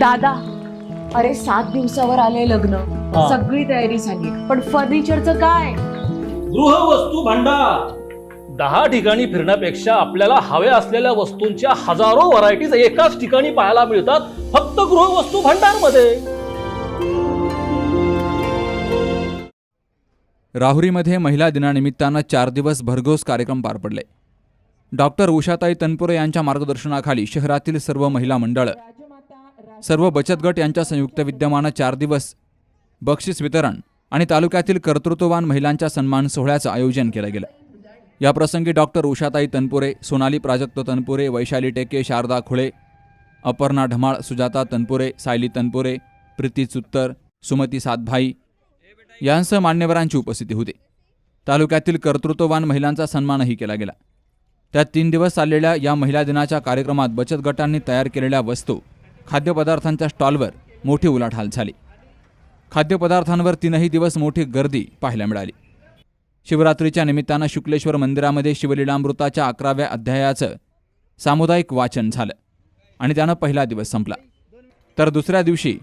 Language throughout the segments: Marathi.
दादा अरे सात दिवसावर आले लग्न. हा. सगळी तयारी झाली. पण फर्निचरचं काय? गृहवस्तू भांडार. दहा ठिकाणी फिरण्यापेक्षा आपल्याला हव्या असलेल्या वस्तूंच्या हजारो व्हरायटीज एकाच ठिकाणी पाहायला मिळतात फक्त गृहवस्तू भांडारमध्ये राहुरीमध्ये महिला दिनानिमित्तानं चार दिवस भरघोस कार्यक्रम पार पडले. डॉक्टर उषाताई तनपुरे यांच्या मार्गदर्शनाखाली शहरातील सर्व महिला मंडळं सर्व बचत गट यांच्या संयुक्त विद्यमानं चार दिवस बक्षीस वितरण आणि तालुक्यातील कर्तृत्ववान महिलांच्या सन्मान सोहळ्याचं आयोजन केलं गेलं. याप्रसंगी डॉक्टर उषाताई तनपुरे सोनाली प्राजक्त तनपुरे वैशाली टेके शारदा खुळे अपर्णा ढमाळ सुजाता तनपुरे सायली तनपुरे प्रीती चुत्तर सुमती सातभाई यांसह मान्यवरांची उपस्थिती होती. तालुक्यातील कर्तृत्ववान महिलांचा सन्मानही केला गेला. त्यात तीन दिवस चाललेल्या या महिला दिनाच्या कार्यक्रमात बचत गटांनी तयार केलेल्या वस्तू खाद्यपदार्थांच्या स्टॉलवर मोठी उलाढाल झाली. खाद्यपदार्थांवर तीनही दिवस मोठी गर्दी पाहायला मिळाली. शिवरात्रीच्या निमित्तानं शुक्लेश्वर मंदिरामध्ये शिवलीलामृताच्या अकराव्या अध्यायाचं सामुदायिक वाचन झालं आणि त्यानं पहिला दिवस संपला. तर दुसऱ्या दिवशी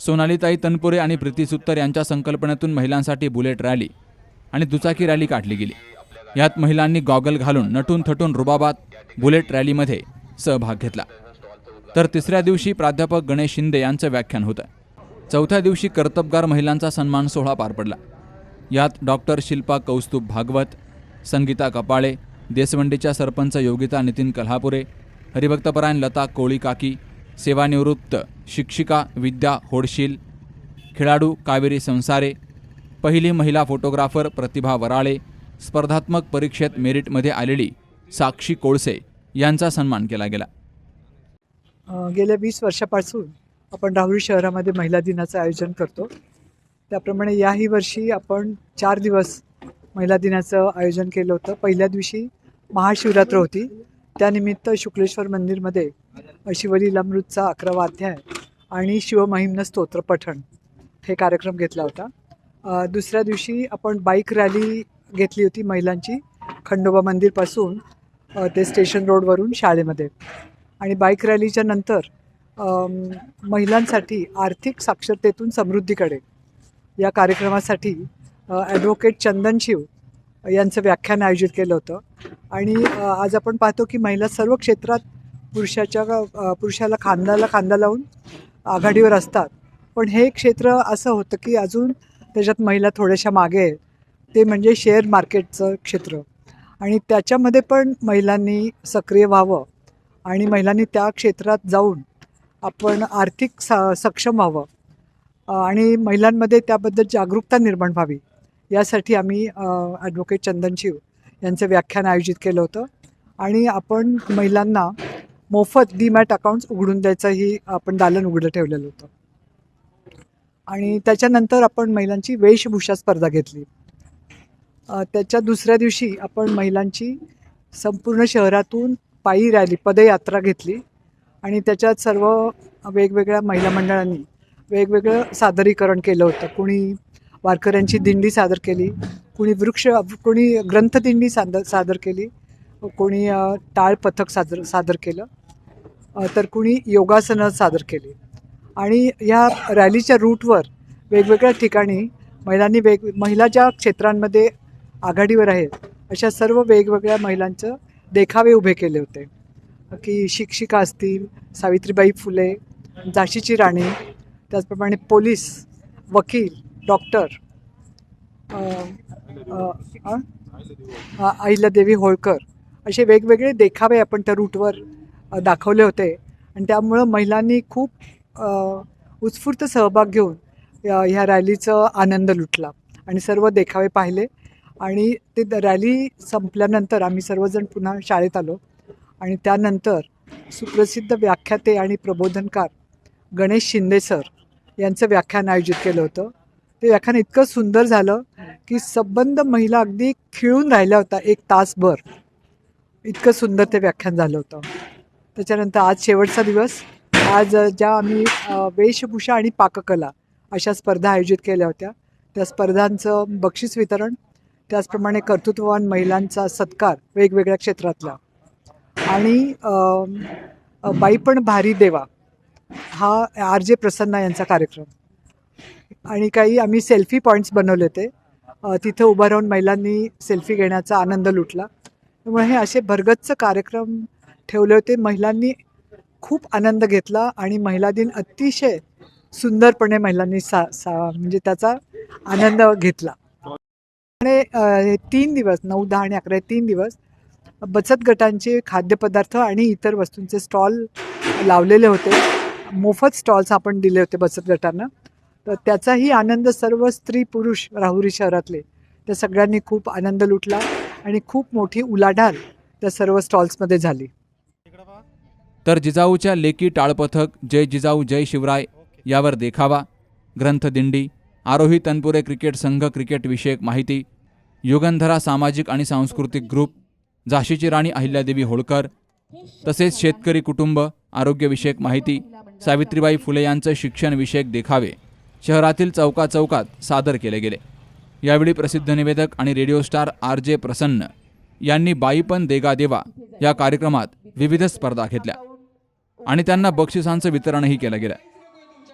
सोनालीताई तनपुरे आणि प्रीती सुत्तर यांच्या संकल्पनेतून महिलांसाठी बुलेट रॅली आणि दुचाकी रॅली काढली गेली. यात महिलांनी गॉगल घालून नटून थटून रुबाबात बुलेट रॅलीमध्ये सहभाग घेतला. तर तिसऱ्या दिवशी प्राध्यापक गणेश शिंदे यांचं व्याख्यान होतं चौथ्या दिवशी कर्तबगार महिलांचा सन्मान सोहळा पार पडला. यात डॉक्टर शिल्पा कौस्तुभ भागवत संगीता कपाळे देसवंडीच्या सरपंच योगिता नितीन कल्हापुरे हरिभक्तपरायण लता कोळी काकी सेवानिवृत्त शिक्षिका विद्या होडशील खेळाडू कावेरी संसारे पहिली महिला फोटोग्राफर प्रतिभा वराळे स्पर्धात्मक परीक्षेत मेरिटमध्ये आलेली साक्षी कोळसे यांचा सन्मान केला गेला. गेल्या वीस वर्षापासून आपण राहुरी शहरामध्ये महिला दिनाचं आयोजन करतो. त्याप्रमाणे याही वर्षी आपण चार दिवस महिला दिनाचं आयोजन केलं होतं. पहिल्या दिवशी महाशिवरात्र होती. त्यानिमित्त शुक्लेश्वर मंदिरमध्ये शिवलीलामृतचा अकरावा अध्याय आणि शिवमहिम्न स्तोत्र पठण हे कार्यक्रम घेतला होता. दुसऱ्या दिवशी आपण बाईक रॅली घेतली होती महिलांची खंडोबा मंदिरपासून ते स्टेशन रोडवरून शाळेमध्ये. आणि बाईक रॅलीच्या नंतर महिलांसाठी आर्थिक साक्षरतेतून समृद्धीकडे. या कार्यक्रमासाठी ॲडव्होकेट चंदन शिव यांचं व्याख्यान आयोजित केलं होतं. आणि आज आपण पाहतो की महिला सर्व क्षेत्रात पुरुषाच्या पुरुषाला खांद्याला खांदा लावून आघाडीवर असतात. पण हे क्षेत्र असं होतं की अजून त्याच्यात महिला थोड्याशा मागे आहेत. ते म्हणजे शेअर मार्केटचं क्षेत्र. आणि त्याच्यामध्ये पण महिलांनी सक्रिय व्हावं. आणि महिलांनी त्या क्षेत्रात जाऊन आपण आर्थिक सा सक्षम व्हावं. आणि महिलांमध्ये त्याबद्दल जागरूकता निर्माण व्हावी यासाठी आम्ही ॲडव्होकेट चंदन शिव यांचं व्याख्यान आयोजित केलं होतं. आणि आपण महिलांना मोफत डीमॅट अकाउंट्स उघडून द्यायचंही आपण दालन उघडं ठेवलेलं होतं. आणि त्याच्यानंतर आपण महिलांची वेशभूषा स्पर्धा घेतली. त्याच्या दुसऱ्या दिवशी आपण महिलांची संपूर्ण शहरातून पायी रॅली पदयात्रा घेतली. आणि त्याच्यात सर्व वेगवेगळ्या महिला मंडळांनी वेगवेगळं सादरीकरण केलं होतं. कुणी वारकऱ्यांची दिंडी सादर केली कुणी वृक्ष कुणी ग्रंथदिंडी सादर सादर केली कोणी टाळ पथक सादर सादर केलं तर कुणी योगासनं सादर केली. आणि ह्या रॅलीच्या रूटवर वेगवेगळ्या ठिकाणी महिलांनी वेग महिला ज्या क्षेत्रांमध्ये आघाडीवर आहेत अशा सर्व वेगवेगळ्या महिलांचं देखावे उभे केले होते. की शिक्षिका असतील सावित्रीबाई फुले झाशीची राणी त्याचप्रमाणे पोलीस वकील डॉक्टर अहिल्यादेवी होळकर असे वेगवेगळे देखावे आपण त्या रूटवर दाखवले होते. आणि त्यामुळं महिलांनी खूप उत्स्फूर्त सहभाग घेऊन या ह्या रॅलीचा आनंद लुटला. आणि सर्व देखावे पाहिले. आणि ते द- रॅली संपल्यानंतर आम्ही सर्वजण पुन्हा शाळेत आलो. आणि त्यानंतर सुप्रसिद्ध व्याख्याते आणि प्रबोधनकार गणेश शिंदे सर यांचं व्याख्यान आयोजित केलं होतं. ते व्याख्यान इतकं सुंदर झालं की संबंध महिला अगदी खिळून राहिल्या होत्या एक तासभर. इतकं सुंदर ते व्याख्यान झालं होतं. त्याच्यानंतर आज शेवटचा दिवस. आज ज्या आम्ही वेशभूषा आणि पाककला अशा स्पर्धा आयोजित केल्या होत्या. त्या स्पर्धांचं बक्षीस वितरण त्याचप्रमाणे कर्तृत्ववान महिलांचा सत्कार वेगवेगळ्या क्षेत्रातला. आणि बाई पण भारी देवा हा आर जे प्रसन्ना यांचा कार्यक्रम. आणि काही आम्ही सेल्फी पॉईंट्स बनवले होते. तिथं उभं राहून महिलांनी सेल्फी घेण्याचा आनंद लुटला. त्यामुळे हे असे भरगच्च कार्यक्रम ठेवले होते. महिलांनी खूप आनंद घेतला आणि महिला दिन अतिशय सुंदरपणे महिलांनी सा सा म्हणजे त्याचा आनंद घेतला. आणि हे तीन दिवस नऊ दहा आणि अकरा तीन दिवस बचत गटांचे खाद्यपदार्थ आणि इतर वस्तूंचे स्टॉल लावलेले होते. मोफत स्टॉल्स आपण दिले होते बचत गटांना. तर त्याचाही आनंद सर्व स्त्री पुरुष राहुरी शहरातले त्या सगळ्यांनी खूप आनंद लुटला आणि खूप मोठी उलाढाल त्या सर्व स्टॉल्समध्ये झाली. तर जिजाऊच्या लेकी टाळपथक जय जिजाऊ जय शिवराय यावर देखावा. ग्रंथदिंडी आरोही तनपुरे क्रिकेट संघ क्रिकेट विषयक माहिती युगंधरा सामाजिक आणि सांस्कृतिक ग्रुप झाशीची राणी अहिल्यादेवी होळकर तसेच शेतकरी कुटुंब आरोग्यविषयक माहिती सावित्रीबाई फुले यांचं शिक्षणविषयक देखावे शहरातील चौका चौकात सादर केले गेले. यावेळी प्रसिद्ध निवेदक आणि रेडिओ स्टार आर जे प्रसन्न यांनी बाईपण देगा देवा या कार्यक्रमात विविध स्पर्धा घेतल्या आणि त्यांना बक्षिसांचं वितरणही केलं गेलं.